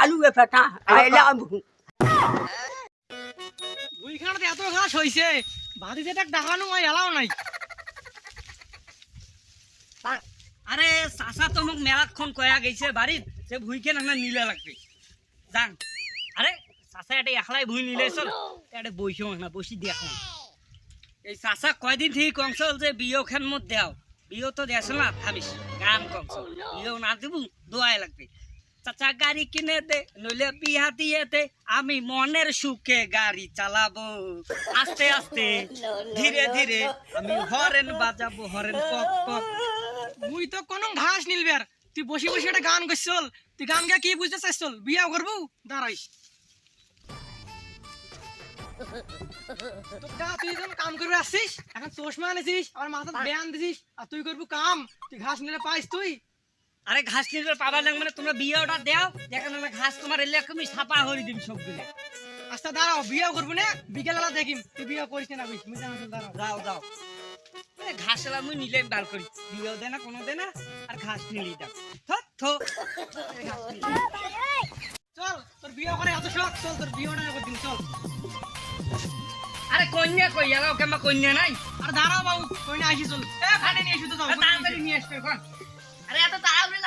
কালু বেফাটা আইলাম বুইখানাতে এত ঘাস হইছে বাড়ি যেটা দেখানো হয় এলাও নাই। আরে চাচা তো মোক মেলাতখন কয়া গেছে বাড়িত যে ভুইকে না নিলে লাগবে। যান। আরে চাচা এটা একলাই ভুই নিলে চল। এটা বইছো না বসি দেখো এই চাচা কয়দিন থেকে কংসল যে বিয়ে খান মত দেও। বিয়ে তো দেছ না ভাবিস গান কংসল বিয়েও না দিব দোয়াই লাগবে। চাচা গাড়ি কিনে দে, নইলে বিয়া দিয়ে দে, আমি মনের সুখে গাড়ি চালাবো। আস্তে আস্তে, ধীরে ধীরে, আমি হরেন বাজাবো, হরেন পক পক মুই তো কোনো ঘাস নিলবে আর তুই বসে বসে একটা গান করছল তুই গান গা কি বুঝতে চাইছল বিয়া করব? কা তুই যখন কাম করবে আসছিস এখন চশমা আনেছিস আর মাথা ব্যায়াম দিছিস, আর তুই করবি কাম। তুই ঘাস নিলে পাইস তুই। আরে ঘাস নিলে পাবার লাগবে না তোমরা বিয়ে ওটা দেও দেখেন ঘাস তোমার এলে আমি ছাপা হরি দিম সবগুলো। আচ্ছা দাঁড়াও বিয়া করব না? বিকেলবেলা দেখিম তুই বিয়া করিস না বুঝ দাঁড়াও যাও যাও আরে ঘাস এলা মুই নিলে বার করি। বিয়েও দে না কোনো দে না আর ঘাস নিলি দাও। থত থো। চল তোর বিয়া করে এত শখ চল তোর বিয়েটা করে দিন চল। আরে কন্যা কই এলাও কেমন কন্যা নাই? আর দাঁড়াও বাবু না আসি চল। এ খাটে নিয়ে এসে তো যাও তাড়াতাড়ি নিয়ে আসবে এখন। আরে এত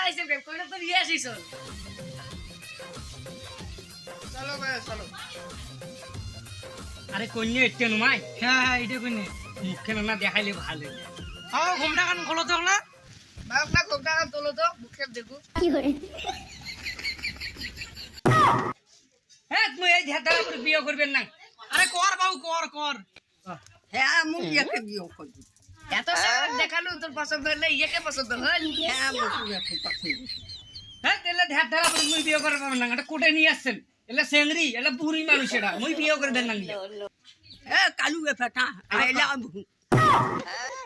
তাড়াতাড়ি লাগাইছে কইনা তো নিয়ে আসিস চলো ভাই চলো আরে কন্যা এটে নুমাই হ্যাঁ হ্যাঁ এটা কই মুখে না দেখাইলে ভালো। হাও ঘুমটা কান খোলো তো না? হ্যাঁ তুমি এই করে বিয়ে করবেন না। আরে কর বাবু কর কর। হ্যাঁ মুই একে বিয়ে করবি। এত সারা দেখাল তোর পছন্দ হলে ইয়েকে পছন্দ হল হ্যাঁ হ্যাঁ তাহলে ধ্যাত ধারা করে মুই বিয়ে করে পাবেন না। এটা কোটে নিয়ে আসছেন। এলা সেংরি এলা বুড়ি মানুষ এটা। মুই বিয়ে করে দেন না। এ কালু বেফাটা আইলাম